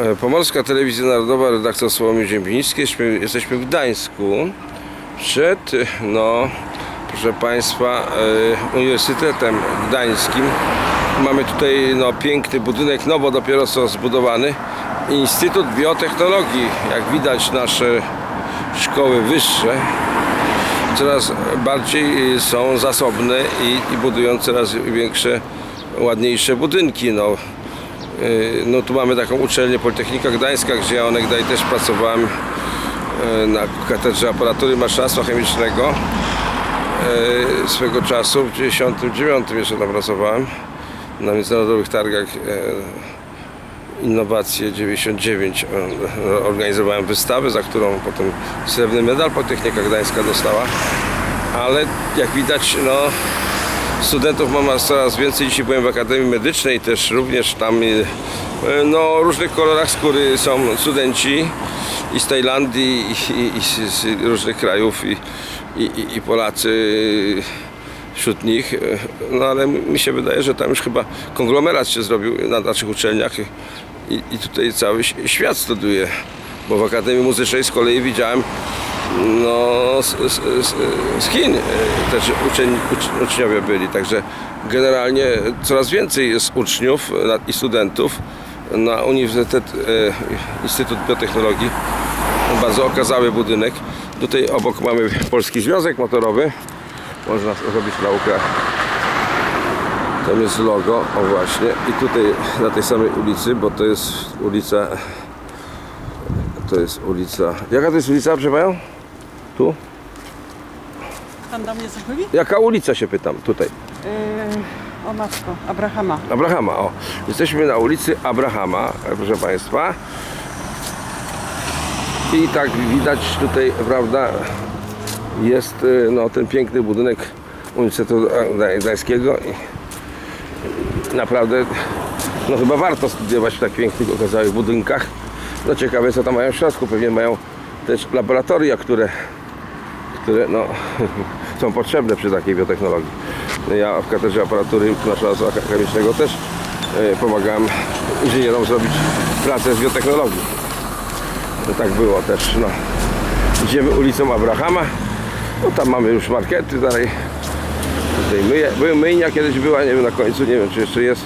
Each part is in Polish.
E, Pomorska Telewizja Narodowa, redaktor Sławomir Ziembiński. Jesteśmy, w Gdańsku. Przed, no, proszę Państwa, e, Uniwersytetem Gdańskim. Mamy tutaj no, piękny budynek, nowo dopiero co zbudowany. Instytut Biotechnologii. Jak widać nasze szkoły wyższe coraz bardziej y, są zasobne i, i budują coraz większe, ładniejsze budynki. No, no tu mamy taką uczelnię Politechnika Gdańska, gdzie ja onegdaj też pracowałem y, na katedrze aparatury maszynarstwa chemicznego. Y, Swego czasu, w 1999 jeszcze tam pracowałem na międzynarodowych targach y, Innowacje 99 y, organizowałem wystawę, za którą potem srebrny medal Politechnika Gdańska dostała. Ale jak widać, no Studentów mam coraz więcej. Dzisiaj byłem w Akademii Medycznej, też również tam y, no, o różnych kolorach skóry są studenci i z Tajlandii, i, i, i z, różnych krajów, i, i, i- Polacy wśród nich. No ale mi się wydaje, że tam już chyba konglomerat się zrobił na naszych uczelniach i, i tutaj cały świat studiuje. Bo w Akademii Muzycznej z kolei widziałem no, z, z, z, Chin e, też uczeń, ucz, uczniowie byli, także generalnie coraz więcej jest uczniów e, i studentów na Uniwersytet e, Instytut Biotechnologii. Bardzo okazały budynek. Tutaj obok mamy Polski Związek Motorowy. Można zrobić naukę. Tam jest logo, o właśnie. I tutaj na tej samej ulicy, bo to jest ulica to jest ulica. Jaka to jest ulica, panią? Tu? Pan do mnie coś mówi? Jaka ulica się pytam? Tutaj. Yy, o matko, Abrahama. Abrahama, o. Jesteśmy na ulicy Abrahama, proszę Państwa. I tak widać tutaj, prawda, jest y, no, ten piękny budynek Uniwersytetu Gdańskiego i naprawdę no chyba warto studiować w tak pięknych, okazałych budynkach. No ciekawe co tam mają w środku, pewnie mają też laboratoria, które które no, są potrzebne przy takiej biotechnologii. Ja w katedrze aparatury maszynarstwa chemicznego też e, pomagałem inżynierom zrobić pracę z biotechnologii. To tak było też. No. Idziemy ulicą Abrahama. No tam mamy już markety dalej. Tutaj myje, myjnia kiedyś była, nie wiem na końcu, nie wiem czy jeszcze jest.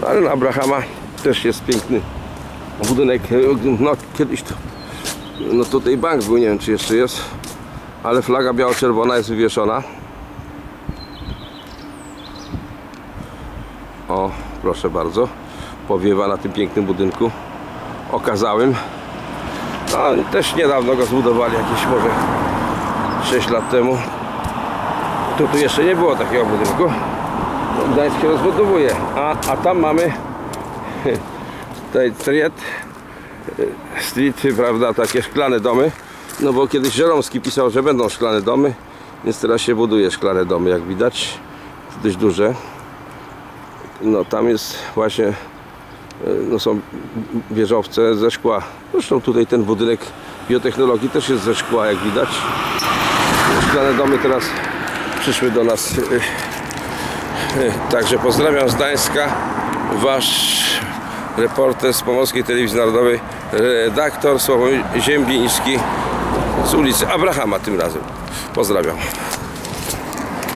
No ale na Abrahama też jest piękny budynek. No kiedyś to no tutaj bank był, nie wiem czy jeszcze jest ale flaga biało-czerwona jest wywieszona. O, proszę bardzo. Powiewa na tym pięknym budynku okazałym. No, też niedawno go zbudowali, jakieś może 6 lat temu. Tu, tu jeszcze nie było takiego budynku. No, Gdańsk się rozbudowuje. A, a tam mamy tutaj street, street, prawda, takie szklane domy. No bo kiedyś Żeromski pisał, że będą szklane domy, więc teraz się buduje szklane domy, jak widać. Dość duże. No tam jest właśnie, e, no są wieżowce ze szkła. Zresztą tutaj ten budynek biotechnologii też jest ze szkła, jak widać. Szklane domy teraz przyszły do nas. e, e, Także pozdrawiam z Gdańska. Wasz reporter z Pomorskiej Telewizji Narodowej, redaktor Sławomir Ziembiński z ulicy Abrahama tym razem. Pozdrawiam.